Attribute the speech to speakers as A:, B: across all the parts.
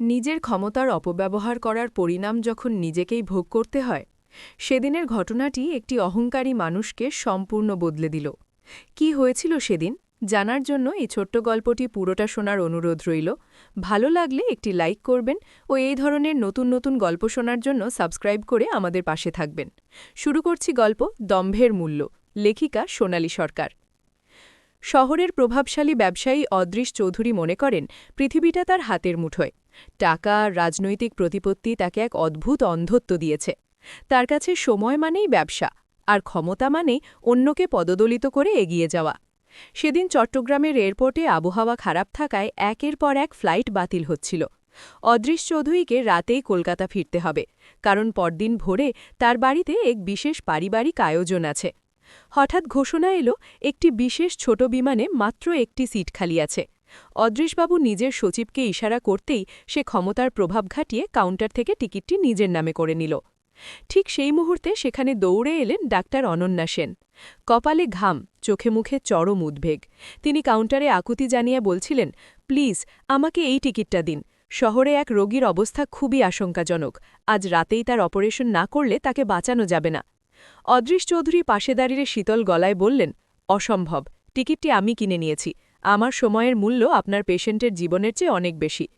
A: নিজের ক্ষমতার অপব্যবহার করার পরিণাম যখন নিজেকেই ভোগ করতে হয়, সেদিনের ঘটনাটি একটি অহংকারী মানুষকে সম্পূর্ণ বদলে দিল। কি হয়েছিল সেদিন? জানার জন্য এই ছোট্ট গল্পটি পুরোটা শোনার অনুরোধ রইল। ভালো লাগলে একটি লাইক করবেন ও এই ধরনের নতুন নতুন গল্প শোনার জন্য সাবস্ক্রাইব করে আমাদের পাশে থাকবেন। শুরু করছি গল্প দম্ভের মূল্য, লেখিকা সোনালী সরকার। শহরের প্রভাবশালী ব্যবসায়ী অদৃশ চৌধুরী মনে করেন, পৃথিবীটা তার হাতের মুঠোয়। টাকা, রাজনৈতিক প্রতিপত্তি তাকে এক অদ্ভুত অন্ধত্ব দিয়েছে। তার কাছে সময় মানেই ব্যবসা, আর ক্ষমতা মানে অন্যকে পদদলিত করে এগিয়ে যাওয়া। সেদিন চট্টগ্রামের এয়ারপোর্টে আবহাওয়া খারাপ থাকায় একের পর এক ফ্লাইট বাতিল হচ্ছিল। অদৃশ চৌধুরীকে রাতেই কলকাতা ফিরতে হবে, কারণ পরদিন ভোরে তার বাড়িতে এক বিশেষ পারিবারিক আয়োজন আছে। হঠাৎ ঘোষণা এলো, একটি বিশেষ ছোট বিমানে মাত্র একটি সিট খালি আছে। অদৃশবাবু নিজের সচিবকে ইশারা করতেই সে ক্ষমতার প্রভাব ঘাটিয়ে কাউন্টার থেকে টিকিটটি নিজের নামে করে নিল। ঠিক সেই মুহূর্তে সেখানে দৌড়ে এলেন ডাক্তার অনন্যা সেন। কপালে ঘাম, চোখে মুখে চরম উদ্বেগ। তিনি কাউন্টারে আকুতি জানিয়ে বলছিলেন, প্লিজ, আমাকে এই টিকিটটা দিন। শহরে এক রোগীর অবস্থা খুবই আশঙ্কাজনক। আজ রাতেই তার অপারেশন না করলে তাকে বাঁচানো যাবে না। অদৃশ চৌধুরী পাশে দাঁড়িয়ে শীতল গলায় বললেন, অসম্ভব, টিকিটটি আমি কিনে নিয়েছি। আমার সময়ের মূল্য আপনার পেশেন্টের জীবনের চেয়ে অনেক বেশি।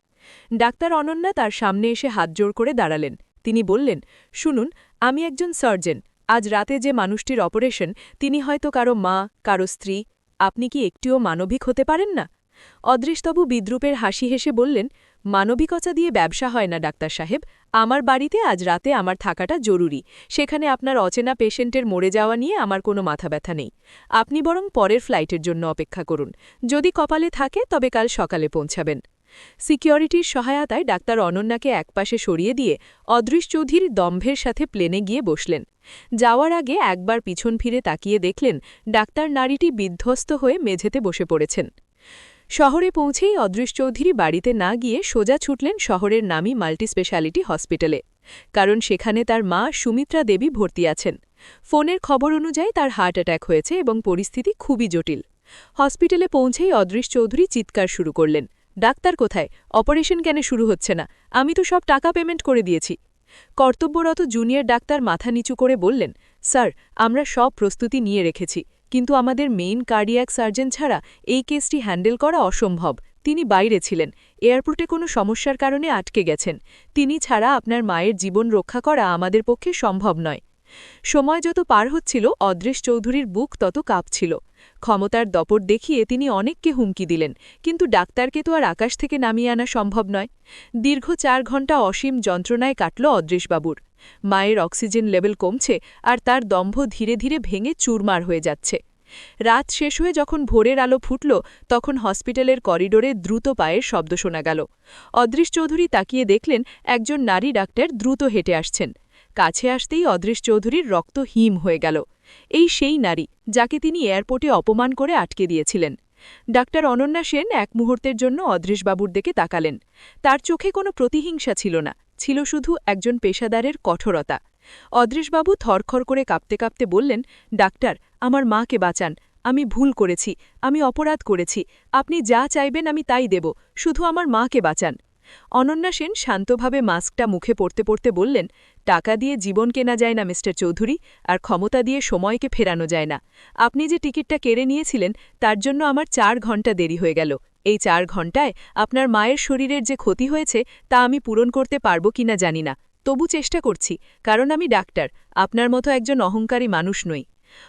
A: ডাক্তার অনন্যা তার সামনে এসে হাত জোড় করে দাঁড়ালেন। তিনি বললেন, শুনুন, আমি একজন সার্জন। আজ রাতে যে মানুষটির অপারেশন, তিনি হয়তো কারও মা, কারও স্ত্রী। আপনি কি একটিও মানবিক হতে পারেন না? অদৃষ্টবু বিদ্রুপের হাসি হেসে বললেন মানবিকতা দিয়ে ব্যবসা হয় না, ডাক্তার সাহেব। আমার বাড়িতে আজ রাতে আমার থাকাটা জরুরি। সেখানে আপনার অচেনা পেশেন্টের মরে যাওয়া নিয়ে আমার কোনো মাথা ব্যথা নেই। আপনি বরং পরের ফ্লাইটের জন্য অপেক্ষা করুন। যদি কপালে থাকে, তবে কাল সকালে পৌঁছাবেন। সিকিউরিটির সহায়তায় ডাক্তার অনন্যাকে একপাশে সরিয়ে দিয়ে অদৃশ চৌধুরী দম্ভের সাথে প্লেনে গিয়ে বসলেন। যাওয়ার আগে একবার পিছন ফিরে তাকিয়ে দেখলেন, ডাক্তার নারীটি বিধ্বস্ত হয়ে মেঝেতে বসে পড়েছেন। শহরে পৌঁছেই অদৃশ চৌধুরী বাড়িতে না গিয়ে সোজা ছুটলেন শহরের নামী মাল্টি স্পেশালিটি হসপিটালে। কারণ সেখানে তার মা সুমিত্রা দেবী ভর্তি আছেন। ফোনের খবর অনুযায়ী তার হার্ট অ্যাট্যাক হয়েছে এবং পরিস্থিতি খুবই জটিল। হসপিটালে পৌঁছেই অদৃশ চৌধুরী চিৎকার শুরু করলেন। ডাক্তার কোথায়? অপারেশন কেন শুরু হচ্ছে না? আমি তো সব টাকা পেমেন্ট করে দিয়েছি। কর্তব্যরত জুনিয়র ডাক্তার মাথা নিচু করে বললেন, স্যার, আমরা সব প্রস্তুতি নিয়ে রেখেছি। কিন্তু আমাদের মেইন কার্ডিয়াক সার্জন ছাড়া এই কেসটি হ্যান্ডেল করা অসম্ভব। তিনি বাইরে ছিলেন। এয়ারপোর্টে কোনো সমস্যার কারণে আটকে গেছেন। তিনি ছাড়া আপনার মায়ের জীবন রক্ষা করা আমাদের পক্ষে সম্ভব নয়। সময় যত পার হচ্ছিল, অদৃশ চৌধুরীর বুক তত কাঁপছিল। ক্ষমতার দপট দেখিয়ে তিনি অনেককে হুমকি দিলেন, কিন্তু ডাক্তারকে তো আর আকাশ থেকে নামিয়ে আনা সম্ভব নয়। দীর্ঘ চার ঘণ্টা অসীম যন্ত্রণায় কাটল অদৃশবাবুর। মায়ের অক্সিজেন লেভেল কমছে আর তার দম্ভ ধীরে ধীরে ভেঙে চুরমার হয়ে যাচ্ছে। রাত শেষ হয়ে যখন ভোরের আলো ফুটল, তখন হসপিটালের করিডোরে দ্রুত পায়ের শব্দ শোনা গেল। অদৃশ চৌধুরী তাকিয়ে দেখলেন, একজন নারী ডাক্তার দ্রুত হেঁটে আসছেন। কাছে আসতেই অদৃশ চৌধুরীর রক্ত হিম হয়ে গেল। এই সেই নারী, যাকে তিনি এয়ারপোর্টে অপমান করে আটকে দিয়েছিলেন। ডাক্তার অনন্যা সেন এক মুহূর্তের জন্য অদৃশবাবুর দিকে তাকালেন। তার চোখে কোনো প্রতিহিংসা ছিল না, ছিল শুধু একজন পেশাদারের কঠোরতা। অদৃশবাবু থরখর করে কাঁপতে কাঁপতে বললেন, ডাক্তার, আমার মাকে বাঁচান। আমি ভুল করেছি, আমি অপরাধ করেছি। আপনি যা চাইবেন আমি তাই দেব। শুধু আমার মাকে বাঁচান। অনন্যা সেন শান্তভাবে মাস্কটা মুখে পড়তে পড়তে বললেন, টাকা দিয়ে জীবন কেনা যায় না, মিস্টার চৌধুরী, আর ক্ষমতা দিয়ে সময়কে ফেরানো যায় না। আপনি যে টিকিটটা কেড়ে নিয়েছিলেন, তার জন্য আমার চার ঘণ্টা দেরি হয়ে গেল। এই চার ঘন্টায় আপনার মায়ের শরীরের যে ক্ষতি হয়েছে, তা আমি পূরণ করতে পারব কিনা জানি না। তবু চেষ্টা করছি, কারণ আমি ডাক্তার, আপনার মতো একজন অহংকারী মানুষ নই।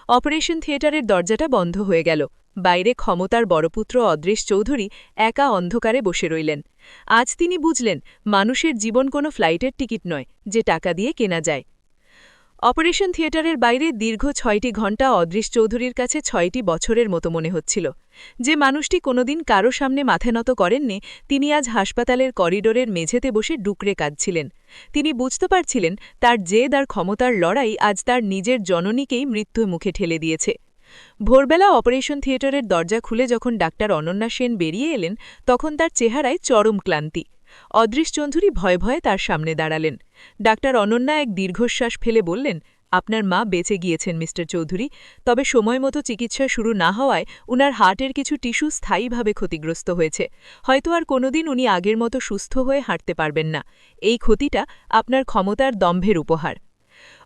A: অপারেশন থিয়েটারের দরজাটা বন্ধ হয়ে গেল। বাইরে ক্ষমতার বড়পুত্র অদৃশ চৌধুরী একা অন্ধকারে বসে রইলেন। আজ তিনি বুঝলেন, মানুষের জীবন কোনো ফ্লাইটের টিকিট নয়, যে টাকা দিয়ে কেনা যায়। অপারেশন থিয়েটারের বাইরে দীর্ঘ ছয়টি ঘণ্টা অদৃশ চৌধুরীর কাছে ছয়টি বছরের মতো মনে হচ্ছিল। যে মানুষটি কোনোদিন কারও সামনে মাথা নত করেননি, তিনি আজ হাসপাতালের করিডোরের মেঝেতে বসে ডুকরে কাঁদছিলেন। তিনি বুঝতে পারছিলেন, তার জেদ আর ক্ষমতার লড়াই আজ তার নিজের জননীকেই মৃত্যুর মুখে ঠেলে দিয়েছে। ভোরবেলা অপারেশন থিয়েটারের দরজা খুলে যখন ডাক্তার অনন্যা সেন বেরিয়ে এলেন, তখন তার চেহারায় চরম ক্লান্তি। অদৃশ চৌধুরী ভয়ে ভয়ে তার সামনে দাঁড়ালেন। ডাক্তার অনন্যা এক দীর্ঘশ্বাস ফেলে বললেন,
B: আপনার মা বেঁচে গিয়েছেন, মিস্টার চৌধুরী। তবে সময় মতো চিকিৎসা শুরু না হওয়ায় উনার হার্টের কিছু টিস্যু স্থায়ীভাবে ক্ষতিগ্রস্ত হয়েছে। হয়তো আর কোনোদিন উনি আগের মতো সুস্থ হয়ে হাঁটতে পারবেন না। এই ক্ষতিটা আপনার ক্ষমতার দম্ভের উপহার।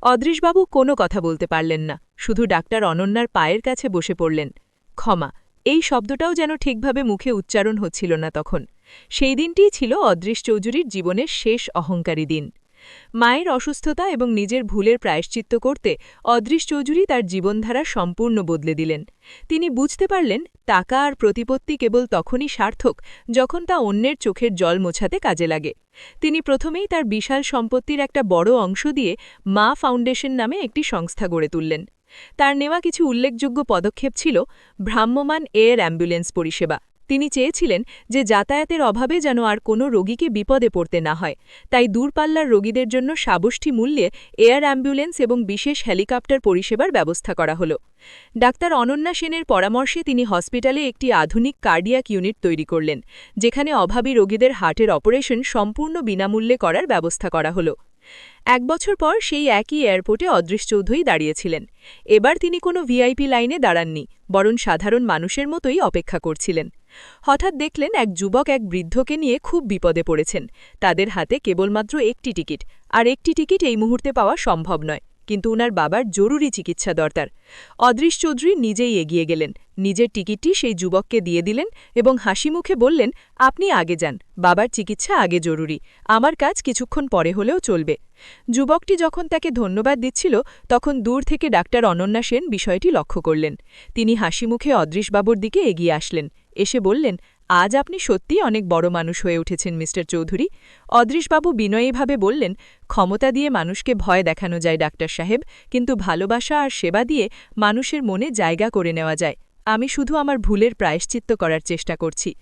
B: অদৃশবাবু কোনো কথা বলতে পারলেন না। শুধু ডাক্তার অনন্যার পায়ের কাছে বসে পড়লেন। ক্ষমা, এই শব্দটাও যেন ঠিকভাবে মুখে উচ্চারণ হচ্ছিল না তখন। সেই দিনটিই ছিল অদৃশ চৌধুরীর জীবনের শেষ অহংকারী দিন। মায়ের অসুস্থতা এবং নিজের ভুলের প্রায়শ্চিত্ত করতে অদৃশ চৌধুরী তার জীবনধারা সম্পূর্ণ বদলে দিলেন। তিনি বুঝতে পারলেন, টাকা আর প্রতিপত্তি কেবল তখনই সার্থক যখন তা অন্যের চোখের জল মোছাতে কাজে লাগে। তিনি প্রথমেই তার বিশাল সম্পত্তির একটা বড় অংশ দিয়ে মা ফাউন্ডেশন নামে একটি সংস্থা গড়ে তুললেন। তার নেওয়া কিছু উল্লেখযোগ্য পদক্ষেপ ছিল ভ্রাম্যমাণ এয়ার অ্যাম্বুলেন্স পরিষেবা। তিনি চেয়েছিলেন যে যাতায়াতের অভাবে যেন আর কোনো রোগীকে বিপদে পড়তে না হয়। তাই দূরপাল্লার রোগীদের জন্য সাবষ্টি মূল্যে এয়ার অ্যাম্বুলেন্স এবং বিশেষ হেলিকপ্টার পরিষেবার ব্যবস্থা করা হল। ডাক্তার অনন্যা সেনের পরামর্শে তিনি হসপিটালে একটি আধুনিক কার্ডিয়াক ইউনিট তৈরি করলেন, যেখানে অভাবী রোগীদের হার্টের অপারেশন সম্পূর্ণ বিনামূল্যে করার ব্যবস্থা করা হলো। এক বছর পর সেই একই এয়ারপোর্টে অদৃশ চৌধুরী দাঁড়িয়েছিলেন। এবার তিনি কোনো ভিআইপি লাইনে দাঁড়াননি, বরং সাধারণ মানুষের মতোই অপেক্ষা করছিলেন। হঠাৎ দেখলেন এক যুবক এক বৃদ্ধকে নিয়ে খুব বিপদে পড়েছেন। তাদের হাতে কেবলমাত্র একটি টিকিট, আর একটি টিকিট এই মুহূর্তে পাওয়া সম্ভব নয়। কিন্তু উনার বাবার জরুরি চিকিৎসা দরকার। অদৃশ চৌধুরী নিজেই এগিয়ে গেলেন। নিজের টিকিটটি সেই যুবককে দিয়ে দিলেন এবং হাসি মুখে বললেন, আপনি আগে যান, বাবার চিকিৎসা আগে জরুরি, আমার কাজ কিছুক্ষণ পরে হলেও চলবে। যুবকটি যখন তাকে ধন্যবাদ দিচ্ছিল, তখন দূর থেকে ডাক্তার অনন্যা সেন বিষয়টি লক্ষ্য করলেন। তিনি হাসি মুখে অদৃশবাবুর দিকে এগিয়ে আসলেন। এসে বললেন আজ আপনি সত্যিই অনেক বড় মানুষ হয়ে উঠেছেন, মিস্টার চৌধুরী। অদৃশবাবু বিনয়ীভাবে বললেন, ক্ষমতা দিয়ে মানুষকে ভয় দেখানো যায়, ডাক্তার সাহেব, কিন্তু ভালোবাসা আর সেবা দিয়ে মানুষের মনে জায়গা করে নেওয়া যায়। আমি শুধু আমার ভুলের প্রায়শ্চিত্ত করার চেষ্টা করছি।